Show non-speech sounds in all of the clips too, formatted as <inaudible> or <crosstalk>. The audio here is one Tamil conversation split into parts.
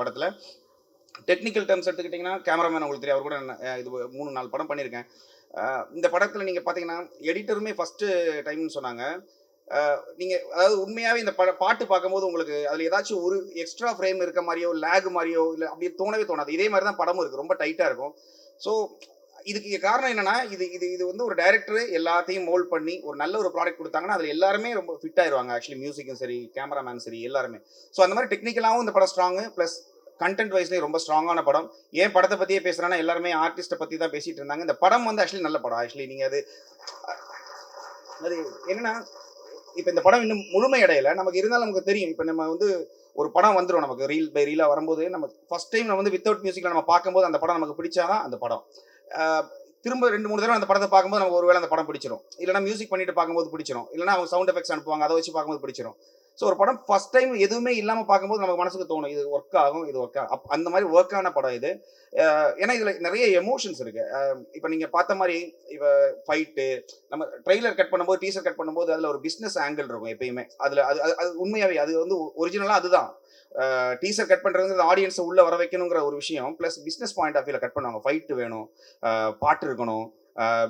படத்தில். டெக்னிக்கல் டேர்ம்ஸ் எடுத்துக்கிட்டிங்கன்னா கேமராமேன் உங்களுக்கு தெரியும். அவர் கூட நான், இது மூணு நாலு படம் பண்ணியிருக்கேன். இந்த படத்தில் நீங்கள் பார்த்தீங்கன்னா எடிட்டருமே ஃபஸ்ட்டு டைம்னு சொன்னாங்க. நீங்கள் அதாவது உண்மையாகவே இந்த பட பாட்டு பார்க்கும்போது உங்களுக்கு அதில் ஏதாச்சும் ஒரு எக்ஸ்ட்ரா ஃப்ரேம் இருக்க மாதிரியோ லேக் மாதிரியோ இல்லை அப்படியே தோணவே தோணாது. இதே மாதிரி தான் படமும் இருக்குது ரொம்ப டைட்டாக இருக்கும். ஸோ இதுக்கு காரணம் என்னன்னா இது இது இது வந்து ஒரு டைரக்டர் எல்லாத்தையும் மோல்ட் பண்ணி ஒரு நல்ல ஒரு ப்ராடக்ட் கொடுத்தாங்கன்னா அதில் எல்லாருமே ரொம்ப ஃபிட் ஆயிடுவாங்க ஆக்சுவலி மியூசிக்கும் சரி கேமராமேன் சரி எல்லாருமே. ஸோ அந்த மாதிரி டெக்னிக்கலாகவும் இந்த படம் ஸ்ட்ராங்கு ப்ளஸ் கண்டென்ட் வைஸ்லேயும் ரொம்ப ஸ்ட்ராங்கான படம். ஏன் படத்தை பற்றியே பேசுகிறேன்னா எல்லாருமே ஆர்டிஸ்ட்டை பற்றி தான் பேசிட்டு இருந்தாங்க. இந்த படம் வந்து ஆக்சுவலி நல்ல படம். ஆக்சுவலி நீங்கள் அது அது என்னன்னா இப்போ இந்த படம் இன்னும் முழுமை அடையல. நமக்கு இருந்தாலும் நமக்கு தெரியும். இப்போ நம்ம வந்து ஒரு படம் வந்துடும் நமக்கு. ரீல் பை ரீலாக வரும்போது நம்ம ஃபர்ஸ்ட் டைம் நம்ம வந்து வித்தவுட் மியூசிக்கில் நம்ம பார்க்கும்போது அந்த படம் நமக்கு பிடிச்சாதான் அந்த படம். திரும்ப ரெண்டு மூணு தடவை அந்த படத்தை பார்க்கும்போது நமக்கு ஒருவேளை அந்த படம் பிடிச்சிரும். இல்லைனா மியூசிக் பண்ணிட்டு பார்க்கும்போது பிடிச்சிரும். இல்லைனா அவங்க சவுண்ட் எஃபெக்ட்ஸ் அனுப்புவாங்க. அதை வச்சு பார்க்கும்போது பிடிச்சிரும். ஸோ ஒரு படம் ஃபர்ஸ்ட் டைம் எதுவுமே இல்லாமல் பார்க்கும்போது நமக்கு மனசுக்கு தோணும் இது ஒர்க் ஆகும் இது ஒர்க் ஆகும் அந்த மாதிரி ஒர்க் ஆன படம் இது. ஏன்னா இதில் நிறைய எமோஷன்ஸ் இருக்கு. இப்போ நீங்கள் பார்த்த மாதிரி இப்போ ஃபைட்டு நம்ம ட்ரெய்லர் கட் பண்ணும்போது டீசர் கட் பண்ணும்போது அதில் ஒரு பிஸ்னஸ் ஆங்கிள் இருக்கும் எப்பயுமே. அதில் அது அது- அது உண்மையாகவே அது வந்து ஒரிஜினலாக அதுதான். டீசர் கட் பண்ணுறது ஆடியன்ஸை உள்ள வர வைக்கணுங்கிற ஒரு விஷயம் ப்ளஸ் பிஸ்னஸ் பாயிண்ட் ஆஃப் வியூவில் கட் பண்ணுவாங்க. ஃபைட்டு வேணும் பாட்டு இருக்கணும்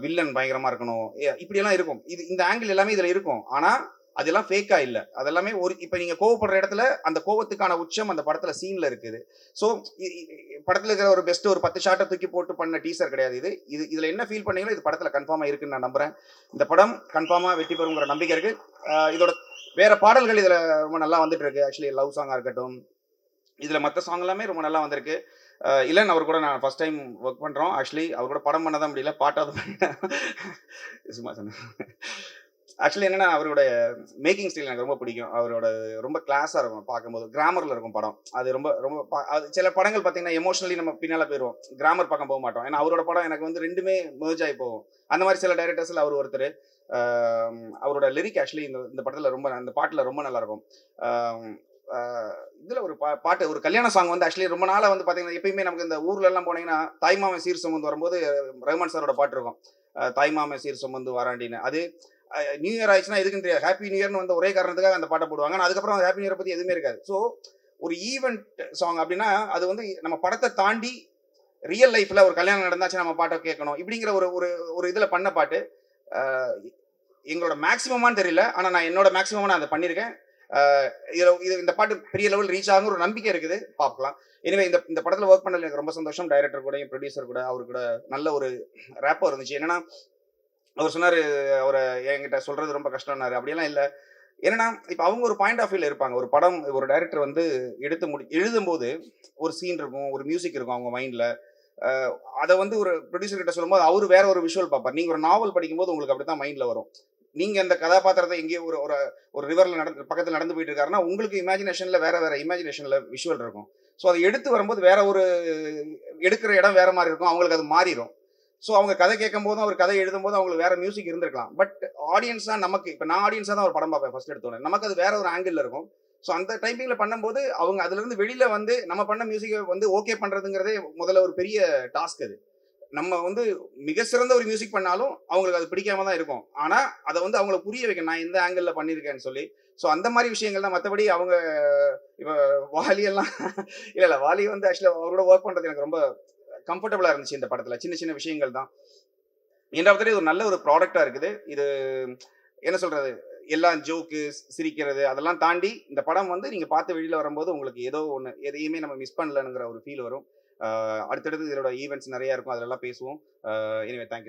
வில்லன் பயங்கரமாக இருக்கணும். ஏ- இப்படியெல்லாம் இருக்கும். இது இந்த ஆங்கிள் எல்லாமே இதில் இருக்கும். ஆனால் அதெல்லாம் ஃபேக்காக இல்லை. அதெல்லாமே ஒரு இப்போ நீங்கள் கோவப்படுற இடத்துல அந்த கோவத்துக்கான உச்சம் அந்த படத்தில் சீனில் இருக்குது. ஸோ படத்தில் இருக்கிற ஒரு பெஸ்ட் ஒரு பத்து ஷாட்டை தூக்கி போட்டு பண்ண டீசர் கிடையாது இது. இது இதில் என்ன ஃபீல் பண்ணீங்களோ இது படத்தில் கன்ஃபார்மாக இருக்குன்னு நான் நம்புறேன். இந்த படம் கன்ஃபார்மாக வெற்றி பெறுங்கிற நம்பிக்கை இருக்கு. இதோட வேற பாடல்கள் இதில் ரொம்ப நல்லா வந்துட்டு இருக்கு. ஆக்சுவலி லவ் சாங்காக இருக்கட்டும். இதில் மற்ற சாங் எல்லாமே ரொம்ப நல்லா வந்திருக்கு. இல்லைன்னு அவர் கூட நான் ஃபர்ஸ்ட் டைம் ஒர்க் பண்ணுறோம் ஆக்சுவலி அவர் கூட படம் பண்ண தான் முடியல. பாட்டாவது <laughs> சும்மா சொன்னேன். ஆக்சுவலி என்னன்னா அவரோட மேக்கிங் ஸ்டைல் எனக்கு ரொம்ப பிடிக்கும். அவரோட ரொம்ப கிளாஸாக இருக்கும் பார்க்கும்போது. கிராமரில் இருக்கும் படம். அது ரொம்ப ரொம்ப பா- அது சில படங்கள் பார்த்தீங்கன்னா எமோஷனலி நம்ம பின்னால் போயிடுவோம் கிராமர் பக்கம் போக மாட்டோம். ஏன்னா அவரோட படம் எனக்கு வந்து ரெண்டுமே மேர்ஜ் ஆகி போகும். அந்த மாதிரி சில டைரக்டர்ஸில் அவர் ஒருத்தர் அவரோட லிரிக் ஆக்சுவலி இந்த இந்த படத்தில் ரொம்ப அந்த பாட்டில் ரொம்ப நல்லாயிருக்கும் இதில் ஒரு பா- பாட்டு ஒரு கல்யாண சாங் வந்து ஆக்சுவலி ரொம்ப நாளாக வந்து பார்த்தீங்கன்னா எப்பயுமே நமக்கு இந்த ஊர்லெல்லாம் போனீங்கன்னா தாய்மாமன் சீர் சுமந்து வரும்போது ரஹ்மான் சாரோட பாட்டு இருக்கும். தாய்மாமன் சீர் சுமந்து வராண்டின்னு. அது நியூ இயர் ஆயிடுச்சுன்னா எதுக்குன்னு தெரியாது. ஹாப்பி நியூ இயர்னு வந்து ஒரே காரணத்துக்காக அந்த பாட்டை போடுவாங்க. அதுக்கப்புறம் ஹாப்பி நியூ இயர் பத்தி எதுவுமே இருக்காது. ஸோ ஒரு ஈவெண்ட் சாங் அப்படின்னா அது வந்து நம்ம படத்தை தாண்டி ரியல் லைஃப்ல ஒரு கல்யாணம் நடந்தாச்சு நம்ம பாட்டை கேட்கணும் இப்படிங்கிற ஒரு ஒரு ஒரு இதுல பண்ண பாட்டு. எங்களோட மேக்ஸிமமான்னு தெரியல. ஆனா நான் என்னோட மேக்ஸிமமா நான் அதை பண்ணியிருக்கேன். ஆஹ் இது இந்த பாட்டு பெரிய லெவல் ரீச் ஆகும் ஒரு நம்பிக்கை இருக்குது. பார்க்கலாம். எனவே இந்த இந்த படத்துல ஒர்க் பண்ணல எனக்கு ரொம்ப சந்தோஷம். டைரக்டர் கூட ப்ரொடியூசர் கூட அவரு கூட நல்ல ஒரு ரேப்பர் இருந்துச்சு. என்னன்னா அவர் சொன்னார் அவரை என்கிட்ட சொல்கிறது ரொம்ப கஷ்டம்னாரு. அப்படியெல்லாம் இல்லை. என்னன்னா இப்போ அவங்க ஒரு பாயிண்ட் ஆஃப் வியூல இருப்பாங்க. ஒரு படம் ஒரு டைரக்டர் வந்து எடுத்து முடி எழுதும்போது ஒரு சீன் இருக்கும் ஒரு மியூசிக் இருக்கும் அவங்க மைண்டில் அதை வந்து ஒரு ப்ரொடியூசர் கிட்ட சொல்லும்போது அவர் வேற ஒரு விஷுவல் பார்ப்பார். நீங்கள் ஒரு நாவல் படிக்கும்போது உங்களுக்கு அப்படி தான் மைண்டில் வரும். நீங்கள் அந்த கதாபாத்திரத்தை எங்கேயோ ஒரு ஒரு ஒரு ரிவரில் நடந்து பக்கத்தில் நடந்து போயிட்டு இருக்காருன்னா உங்களுக்கு இமேஜினேஷனில் வேற வேற இமேஜினேஷனில் விஷுவல் இருக்கும். ஸோ அதை எடுத்து வரும்போது வேற ஒரு எடுக்கிற இடம் வேற மாதிரி இருக்கும். அவங்களுக்கு அது மாறிடும் ஸோ அவங்க கதை கேட்கும் போதும் அவர் கதை எழுதும் போது அவங்களுக்கு வேற மியூசிக் இருந்திருக்கலாம். பட் ஆடியன்ஸா நமக்கு இப்போ நான் ஆடியன்ஸா தான் ஒரு படம் பார்ப்பேன் ஃபர்ஸ்ட் எடுத்தோன்னே நமக்கு அது வேற ஒரு ஆங்கிள் இருக்கும். ஸோ அந்த டைப்பிங்ல பண்ணும்போது அவங்க அதுல இருந்து வெளியில வந்து நம்ம பண்ண மியூசிக்கை வந்து ஓகே பண்றதுங்கிறதே முதல்ல ஒரு பெரிய டாஸ்க் அது. நம்ம வந்து மிக சிறந்த ஒரு மியூசிக் பண்ணாலும் அவங்களுக்கு அது பிடிக்காம தான் இருக்கும். ஆனா அதை வந்து அவங்கள புரிய வைக்க நான் எந்த ஆங்கிள் பண்ணியிருக்கேன்னு சொல்லி. ஸோ அந்த மாதிரி விஷயங்கள் தான் மற்றபடி அவங்க இப்போ வாலி எல்லாம் இல்லை இல்லை வாலி வந்து ஆக்சுவலாக அவரோட ஒர்க் பண்ணுறது எனக்கு ரொம்ப கம்ஃபர்டபுளாக இருந்துச்சு இந்த படத்தில். சின்ன சின்ன விஷயங்கள் தான். என்றாவது இது ஒரு நல்ல ஒரு ப்ராடக்டாக இருக்குது. இது என்ன சொல்கிறது எல்லாம் ஜோக்கு சிரிக்கிறது அதெல்லாம் தாண்டி இந்த படம் வந்து நீங்கள் பார்த்து வெளியில் வரும்போது உங்களுக்கு ஏதோ ஒன்று எதையுமே நம்ம மிஸ் பண்ணலங்கிற ஒரு ஃபீல் வரும். அடுத்தடுத்து இதோட ஈவெண்ட்ஸ் நிறையா இருக்கும். அதிலெல்லாம் பேசுவோம். Anyway thank you